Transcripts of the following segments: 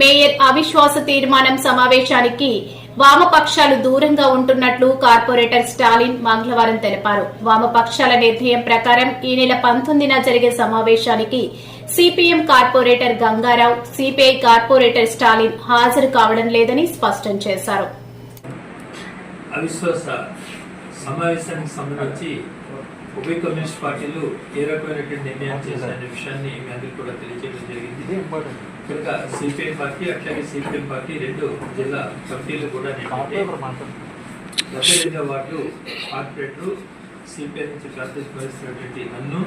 Mayor అవిశ్వాస తీర్మానం సమావేశానికి వామపక్షాలు దూరంగా ఉంటున్నట్లు కార్పొరేటర్ స్టాలిన్ మంగళవారం తెలిపారు. వామపక్షాల నిర్ణయం ప్రకారం ఈ నెల పంతొమ్మిదిన జరిగే సమావేశానికి CPM corporator Gangarao CPI corporator Stalin హాజరు కావడం లేదని స్పష్టం చేశారు. అవిశ్వాస సమావేశానికి సంబంధించి ఉభయ కమ్యూనిస్ట్ పార్టీలు ఏ రకమైనటువంటి నిర్ణయం చేశారనే విషయాన్ని మీ అందరికీ కూడా తెలియజేయడం జరిగింది. కనుక సిపిఐ పార్టీ అట్లాగే సిపిఎం పార్టీ రెండు జిల్లా కమిటీలు కూడా ఏంటంటే డెబ్బై రెండవ వార్డు కార్పొరేటర్ సిపిఐ నుంచి ప్రాతినిధ్యం వహిస్తున్నటువంటి నన్ను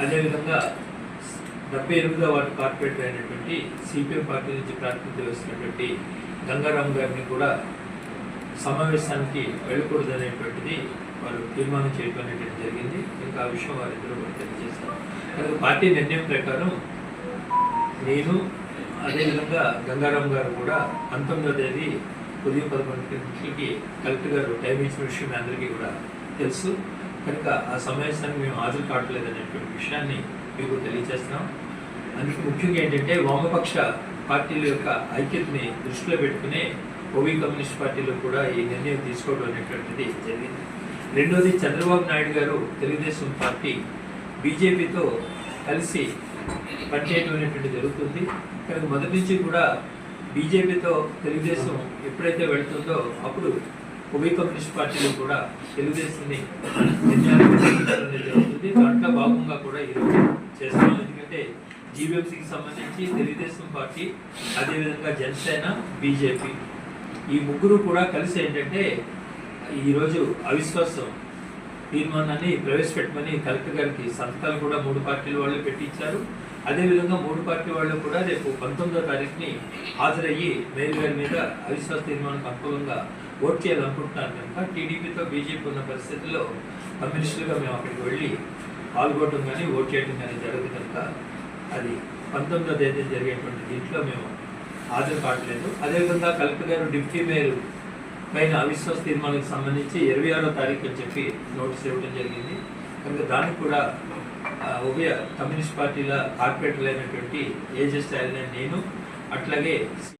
అదేవిధంగా డెబ్బై ఎనిమిదవ వార్డు కార్పొరేటర్ అయినటువంటి సిపిఎం పార్టీ నుంచి ప్రాతినిధ్యం వహిస్తున్నటువంటి గంగారాం గారిని కూడా సమావేశానికి వెళ్ళకూడదు అనేటువంటిది తీర్మానం చేయడం జరిగింది. ఇంకా ఆ విషయం వారిద్దరూ కూడా తెలియజేశారు కనుక పార్టీ నిర్ణయం ప్రకారం నేను అదేవిధంగా గంగారాం గారు కూడా పంతొమ్మిదో తేదీ ఉదయం పదకొండు గంటలకి కలెక్టర్ గారు టైం ఇచ్చిన విషయం మీ అందరికీ కూడా తెలుసు. కనుక ఆ సమావేశానికి మేము హాజరు కావట్లేదు అనేటువంటి విషయాన్ని మీకు తెలియజేస్తున్నాం. అందుకు ముఖ్యంగా ఏంటంటే వామపక్ష పార్టీల యొక్క ఐక్యతని దృష్టిలో పెట్టుకునే ఓవీ కమ్యూనిస్ట్ పార్టీలో కూడా ఈ నిర్ణయం తీసుకోవడం అనేటువంటిది జరిగింది. రెండోది చంద్రబాబు నాయుడు గారు తెలుగుదేశం పార్టీ బీజేపీతో కలిసి పనిచేయడం అనేటువంటి జరుగుతుంది. కనుక మొదటి నుంచి కూడా బీజేపీతో తెలుగుదేశం ఎప్పుడైతే వెళ్తుందో అప్పుడు ఉభయ కమ్యూనిస్ట్ పార్టీలు కూడా తెలుగుదేశాన్ని జరుగుతుంది. దాంట్లో భాగంగా కూడా ఈరోజు చేస్తాం ఎందుకంటే జీవీఎంసీకి సంబంధించి తెలుగుదేశం పార్టీ అదేవిధంగా జనసేన బీజేపీ ఈ ముగ్గురు కూడా కలిసి ఏంటంటే ఈరోజు అవిశ్వాసం తీర్మానాన్ని ప్రవేశపెట్టమని కలెక్టర్ గారికి సంతకాలు కూడా మూడు పార్టీల వాళ్ళు పెట్టించారు. అదేవిధంగా మూడు పార్టీ వాళ్ళు కూడా రేపు పంతొమ్మిదో తారీఖుని హాజరయ్యి మేయర్ గారి మీద అవిశ్వాస తీర్మానం అనుకూలంగా ఓట్ చేయాలనుకుంటున్నారు కనుక టీడీపీతో బీజేపీ ఉన్న పరిస్థితుల్లో కమ్యూనిస్టులుగా మేము అక్కడికి వెళ్ళి పాల్గొనడం కానీ ఓట్ చేయడం కానీ జరగదు కనుక అది పంతొమ్మిదో తేదీ జరిగేటువంటి దీంట్లో మేము హాజరు కావట్లేదు. అదేవిధంగా కలెక్టర్ గారు డిప్యూటీ మేయర్ పైన అవిశ్వాస తీర్మానానికి సంబంధించి ఇరవై ఆరో తారీఖు అని చెప్పి నోటీస్ ఇవ్వడం జరిగింది. కనుక దానికి కూడా ఉభయ కమ్యూనిస్ట్ పార్టీల కార్పొరేటర్లు అయినటువంటి ఏజెస్ నేను అట్లాగే